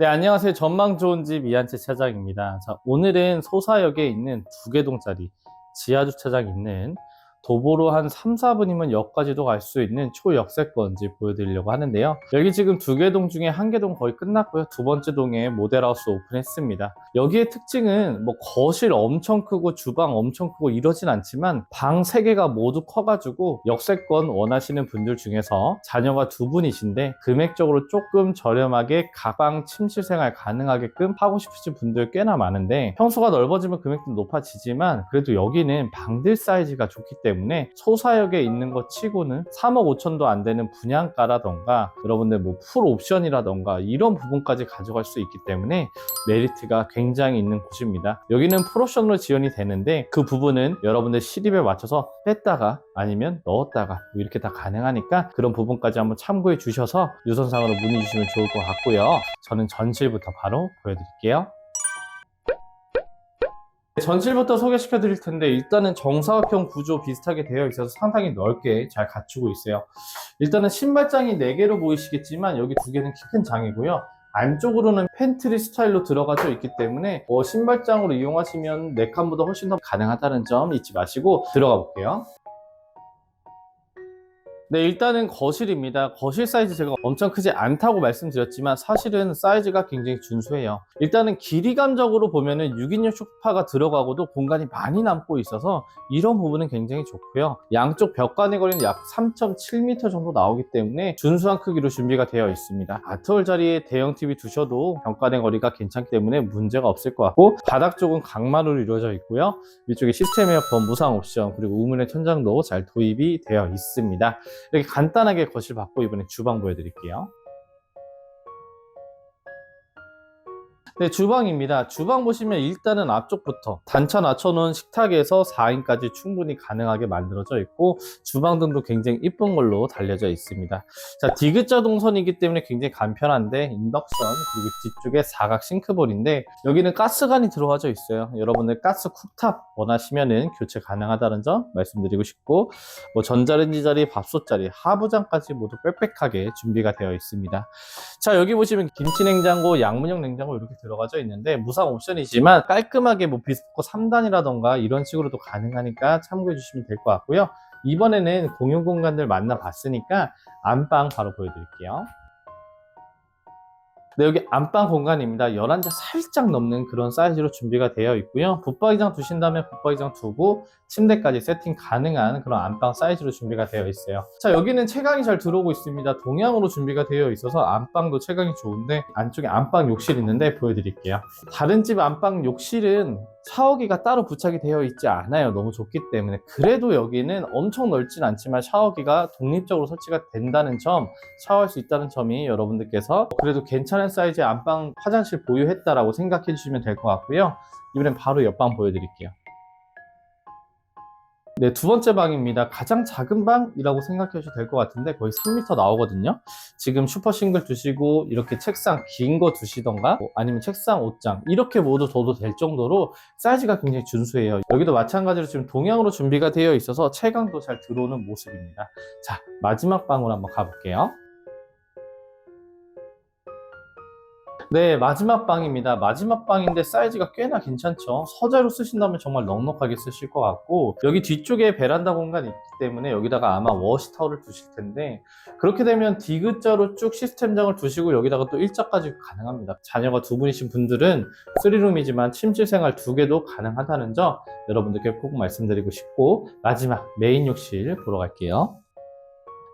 네, 안녕하세요. 전망 좋은 집 이한채 차장입니다. 자, 오늘은 소사역에 있는 두개 동짜리 지하 주차장 있는 도보로 한 3, 4분이면 역까지도 갈 수 있는 초역세권 집 보여드리려고 하는데요. 여기 지금 두 개 동 중에 한 개 동 거의 끝났고요. 두 번째 동에 모델하우스 오픈했습니다. 여기의 특징은 뭐 거실 엄청 크고 주방 엄청 크고 이러진 않지만 방세 개가 모두 커가지고 역세권 원하시는 분들 중에서 자녀가 두 분이신데 금액적으로 조금 저렴하게 가방 침실 생활 가능하게끔 하고 싶으신 분들 꽤나 많은데 평수가 넓어지면 금액도 높아지지만 그래도 여기는 방들 사이즈가 좋기 때문에 소사역에 있는 것 치고는 3억 5천도 안 되는 분양가라던가 여러분들 뭐 풀 옵션이라던가 이런 부분까지 가져갈 수 있기 때문에 메리트가 굉장히 있는 곳입니다. 여기는 풀옵션으로 지원이 되는데 그 부분은 여러분들 시립에 맞춰서 뺐다가 아니면 넣었다가 뭐 이렇게 다 가능하니까 그런 부분까지 한번 참고해 주셔서 유선상으로 문의 주시면 좋을 것 같고요. 저는 전실부터 바로 보여드릴게요. 전실부터 소개시켜 드릴 텐데 일단은 정사각형 구조 비슷하게 되어 있어서 상당히 넓게 잘 갖추고 있어요. 일단은 신발장이 4개로 보이시겠지만 여기 두 개는 키 큰 장이고요. 안쪽으로는 팬트리 스타일로 들어가져 있기 때문에 어, 신발장으로 이용하시면 4칸보다 훨씬 더 가능하다는 점 잊지 마시고 들어가 볼게요. 네, 일단은 거실입니다. 거실 사이즈 제가 엄청 크지 않다고 말씀드렸지만 사실은 사이즈가 굉장히 준수해요. 일단은 길이감적으로 보면은 6인용 소파가 들어가고도 공간이 많이 남고 있어서 이런 부분은 굉장히 좋고요. 양쪽 벽 간의 거리는 약 3.7m 정도 나오기 때문에 준수한 크기로 준비가 되어 있습니다. 아트홀 자리에 대형 TV 두셔도 벽 간의 거리가 괜찮기 때문에 문제가 없을 것 같고 바닥 쪽은 강마루로 이루어져 있고요. 위쪽에 시스템 에어컨 무상 옵션 그리고 우물의 천장도 잘 도입이 되어 있습니다. 이렇게 간단하게 거실 받고 이번에 주방 보여드릴게요. 네, 주방입니다. 주방 보시면 일단은 앞쪽부터 단차 낮춰놓은 식탁에서 4인까지 충분히 가능하게 만들어져 있고 주방 등도 굉장히 이쁜 걸로 달려져 있습니다. 자, 디귿자 동선이기 때문에 굉장히 간편한데 인덕션 그리고 뒤쪽에 사각 싱크볼인데 여기는 가스관이 들어와져 있어요. 여러분들 가스 쿡탑 원하시면은 교체 가능하다는 점 말씀드리고 싶고 뭐 전자레인지 자리, 밥솥 자리, 하부장까지 모두 빽빽하게 준비가 되어 있습니다. 자 여기 보시면 김치 냉장고, 양문형 냉장고 이렇게 들어 가져 있는데 무상 옵션이지만 깔끔하게 뭐 비스코 3단이라던가 이런 식으로도 가능하니까 참고해 주시면 될 것 같고요. 이번에는 공용 공간들 만나봤으니까 안방 바로 보여드릴게요. 네, 여기 안방 공간입니다. 11자 살짝 넘는 그런 사이즈로 준비가 되어 있고요. 붙박이장 두신다면 붙박이장 두고 침대까지 세팅 가능한 그런 안방 사이즈로 준비가 되어 있어요. 자, 여기는 채광이 잘 들어오고 있습니다. 동양으로 준비가 되어 있어서 안방도 채광이 좋은데 안쪽에 안방 욕실 있는데 보여드릴게요. 다른 집 안방 욕실은 샤워기가 따로 부착이 되어 있지 않아요. 너무 좋기 때문에. 그래도 여기는 엄청 넓진 않지만 샤워기가 독립적으로 설치가 된다는 점, 샤워할 수 있다는 점이 여러분들께서 그래도 괜찮은 사이즈의 안방 화장실 보유했다라고 생각해 주시면 될 것 같고요. 이번엔 바로 옆방 보여드릴게요. 네, 두 번째 방입니다. 가장 작은 방이라고 생각해 주셔도 될 것 같은데 거의 3m 나오거든요. 지금 슈퍼 싱글 두시고 이렇게 책상 긴 거 두시던가 뭐 아니면 책상 옷장 이렇게 모두 둬도 될 정도로 사이즈가 굉장히 준수해요. 여기도 마찬가지로 지금 동양으로 준비가 되어 있어서 채광도 잘 들어오는 모습입니다. 자, 마지막 방으로 한번 가볼게요. 네, 마지막 방입니다. 마지막 방인데 사이즈가 꽤나 괜찮죠. 서재로 쓰신다면 정말 넉넉하게 쓰실 것 같고 여기 뒤쪽에 베란다 공간이 있기 때문에 여기다가 아마 워시타워를 두실 텐데 그렇게 되면 디귿자로 쭉 시스템장을 두시고 여기다가 또 일자까지 가능합니다. 자녀가 두 분이신 분들은 3룸이지만 침실 생활 두 개도 가능하다는 점 여러분들께 꼭 말씀드리고 싶고 마지막 메인 욕실 보러 갈게요.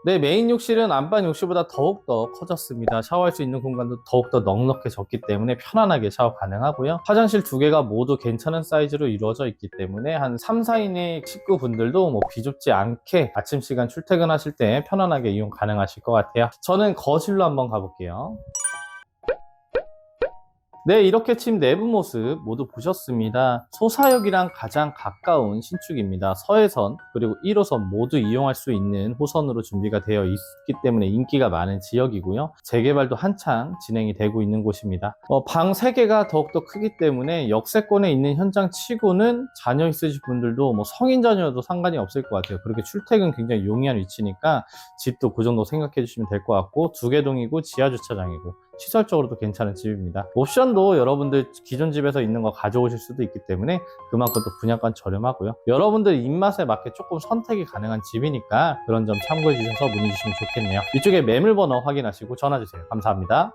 네, 메인 욕실은 안방 욕실보다 더욱더 커졌습니다. 샤워할 수 있는 공간도 더욱더 넉넉해졌기 때문에 편안하게 샤워 가능하고요. 화장실 두 개가 모두 괜찮은 사이즈로 이루어져 있기 때문에 한 3, 4인의 식구분들도 뭐 비좁지 않게 아침 시간 출퇴근하실 때 편안하게 이용 가능하실 것 같아요. 저는 거실로 한번 가볼게요. 네, 이렇게 집 내부 모습 모두 보셨습니다. 소사역이랑 가장 가까운 신축입니다. 서해선 그리고 1호선 모두 이용할 수 있는 호선으로 준비가 되어 있기 때문에 인기가 많은 지역이고요. 재개발도 한창 진행이 되고 있는 곳입니다. 어, 방 3개가 더욱더 크기 때문에 역세권에 있는 현장 치고는 자녀 있으신 분들도 뭐 성인 자녀도 상관이 없을 것 같아요. 그렇게 출퇴근 굉장히 용이한 위치니까 집도 그 정도 생각해 주시면 될 것 같고 두 개 동이고 지하 주차장이고 시설적으로도 괜찮은 집입니다. 옵션도 여러분들 기존 집에서 있는 거 가져오실 수도 있기 때문에 그만큼 또 분양가는 저렴하고요. 여러분들 입맛에 맞게 조금 선택이 가능한 집이니까 그런 점 참고해 주셔서 문의 주시면 좋겠네요. 이쪽에 매물번호 확인하시고 전화 주세요. 감사합니다.